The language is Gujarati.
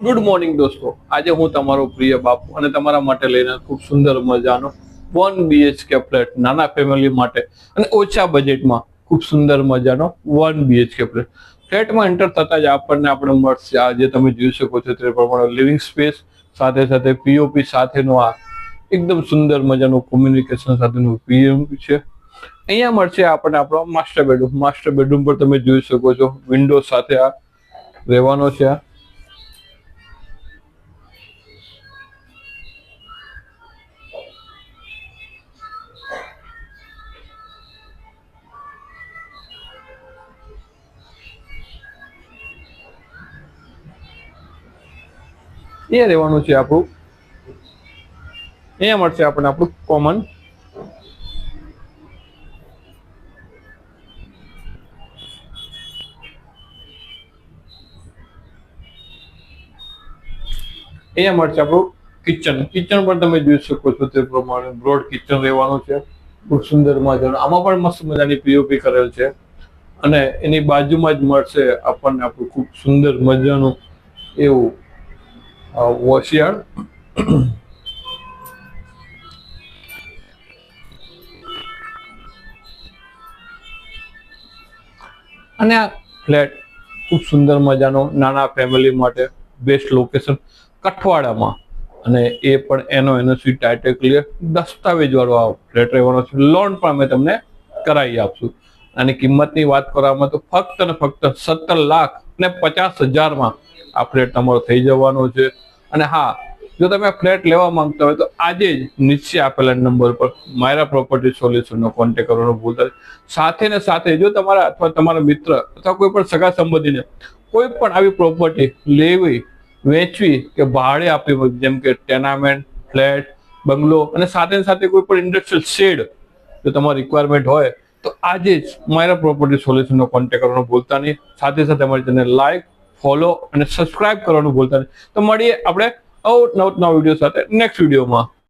ગુડ મોર્નિંગ દોસ્તો. આજે હું તમારો પ્રિય બાપુ અને તમારા માટે લઈને ખૂબ સુંદર મજાનો વન બીએચકે ફ્લેટ નાના ફેમિલી માટે અને ઓછા બજેટમાં ખૂબ સુંદર મજાનો વન બીએચકે ફ્લેટ ફ્લેટમાં એન્ટર થતા જ આપણને આપણે મળશે. આ જે તમે જોઈ શકો છો તે પ્રમાણે લિવિંગ સ્પેસ સાથે સાથે પીઓપી સાથેનો આ એકદમ સુંદર મજાનું કોમ્યુનિકેશન સાથેનું પીએમપી છે. અહીંયા મળશે આપણને આપણો માસ્ટર બેડરૂમ માસ્ટર બેડરૂમ પર તમે જોઈ શકો છો. વિન્ડો સાથે આ રહેવાનો છે આ. અહીંયા રહેવાનું છે આપણું. અહીંયા મળશે આપણને આપણું કોમન અહીંયા મળશે આપણું કિચન કિચન પણ તમે જોઈ શકો છો તે પ્રમાણે. બ્રોડ કિચન રહેવાનું છે. ખૂબ સુંદર મજાનું. આમાં પણ મસ્ત મજાની પીઓપી કરેલ છે. અને એની બાજુમાં જ મળશે આપણને આપણું ખૂબ સુંદર મજાનું એવું વોશિયાળ અને આ ફ્લેટ ખૂબ સુંદર મજાનો નાના ફેમિલી માટે બેસ્ટ લોકેશન કઠવાડામાં. અને એ પણ એનો એનઓસી ટાઇટલ ક્લિયર દસ્તાવેજવાળો આ ફ્લેટ રહેવાનો છે. લોન પણ અમે તમને કરાવી આપશું. અને કિંમતની વાત કરવામાં તો ફક્ત ને ફક્ત સત્તર લાખ ને પચાસ હજારમાં આ ફ્લેટ તમારો થઈ જવાનો છે અને હા, જો તમે ફ્લેટ લેવા માંગતા હોય તો આજે જ નીચે આપેલા નંબર પર માયરા પ્રોપર્ટી સોલ્યુશનનો કોન્ટેક્ટ કરવાનો ભૂલતા. સાથે ને સાથે જો તમારા અથવા તમારા મિત્ર અથવા કોઈ પણ સગા સંબંધીને કોઈ પણ આવી પ્રોપર્ટી લેવી, વેચવી કે ભાડે આપવી જેમ કે ટેનામેન્ટ ફ્લેટ બંગલો અને સાથે સાથે કોઈ પણ ઇન્ડસ્ટ્રીયલ શેડ જો તમારી રિક્વાયરમેન્ટ હોય તો આજે જ મારા પ્રોપર્ટી સોલ્યુશનનો કોન્ટેક્ટ કરવાનો ભૂલતા નહીં સાથે સાથે અમારી ચેનલ લાઈક ફોલો અને સબસ્ક્રાઇબ કરવાનું ભૂલતા નહીં. તો મળીએ આપણે અવનવના વીડિયો સાથે નેક્સ્ટ વિડીયોમાં